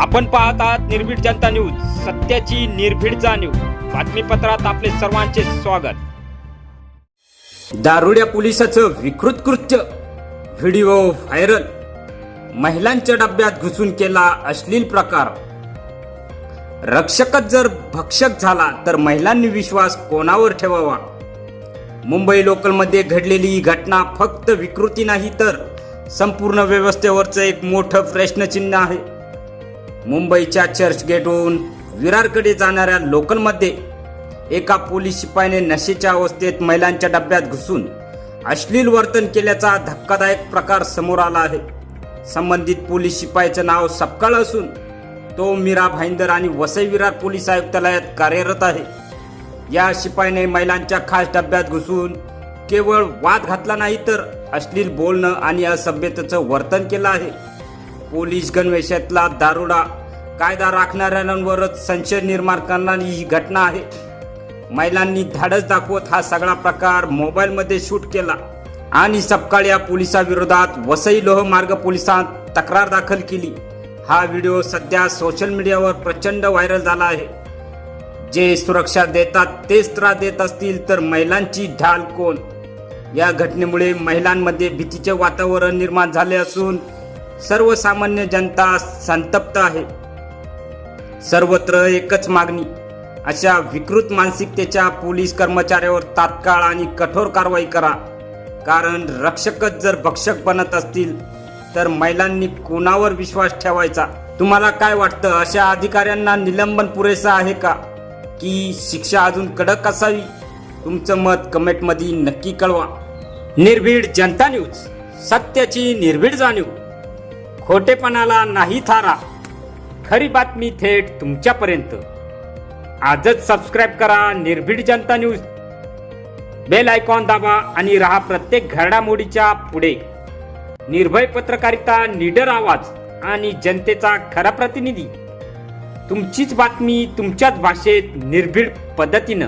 आपण पाहत आहात निर्भीड जनता न्यूज सत्याची निर्भीड जाणीव बातमीपत्रात आपले सर्वांचे स्वागत. दारुड्या पोलिसाचं विकृत कृत्य व्हिडिओ व्हायरल. महिलांच्या डब्यात घुसून केला अश्लील प्रकार. रक्षकच जर भक्षक झाला तर महिलांनी विश्वास कोणावर ठेवावा? मुंबई लोकलमध्ये घडलेली ही घटना फक्त विकृती नाही तर संपूर्ण व्यवस्थेवरचं एक मोठं प्रश्नचिन्ह आहे. मुंबईच्या चर्चगेटहून विरारकडे जाणाऱ्या लोकलमध्ये एका पोलीस शिपायाने नशेच्या अवस्थेत महिलांच्या डब्यात घुसून अश्लील वर्तन केल्याचा धक्कादायक प्रकार समोर आला आहे. संबंधित पोलीस शिपायाचं नाव सपकाळ असून तो मीरा भाईंदर आणि वसई विरार पोलीस आयुक्तालयात कार्यरत आहे. या शिपाईने महिलांच्या खास डब्यात घुसून केवळ वाद घातला नाही तर अश्लील बोलणं आणि असभ्यतेचं वर्तन केलं आहे. पोलीस गणवेशातला दारुडा. कायदा राखणाऱ्यांवरच संशय निर्माण करणारी ही घटना आहे. महिलांनी धाडस दाखवत हा सगळा प्रकार मोबाईलमध्ये शूट केला. आणि सपकाळ या पोलिसाविरोधात वसई लोहमार्ग पोलिसांत तक्रार दाखल केली. हा व्हिडिओ सध्या सोशल मीडियावर प्रचंड व्हायरल झाला आहे. जे सुरक्षा देतात तेच त्रास देत असतील तर महिलांची ढाल कोण? या घटनेमुळे महिलांमध्ये भीतीचे वातावरण निर्माण झाले असून सर्वसामान्य जनता संतप्त आहे. सर्वत्र एकच मागणी अशा विकृत मानसिकतेच्या पोलीस कर्मचाऱ्यावर तात्काळ आणि कठोर कारवाई करा. कारण रक्षकच जर भक्षक बनत असतील तर महिलांनी कोणावर विश्वास ठेवायचा? तुम्हाला काय वाटतं? अशा अधिकाऱ्यांना निलंबन पुरेसं आहे का? की शिक्षा अजून कडक असावी? तुमचं मत कमेंटमध्ये नक्की कळवा. निर्भीड जनता न्यूज सत्याची निर्भीड जाणीव. खोटेपणाला नाही थारा. खरी बातमी थेट तुमच्यापर्यंत. आजच सबस्क्राईब करा निर्भीड जनता न्यूज बेल आयकॉन दाबा आणि राहा प्रत्येक घडामोडीच्या पुढे. निर्भय पत्रकारिता निडर आवाज आणि जनतेचा खरा प्रतिनिधी. तुमचीच बातमी तुमच्याच भाषेत निर्भीड पद्धतीनं.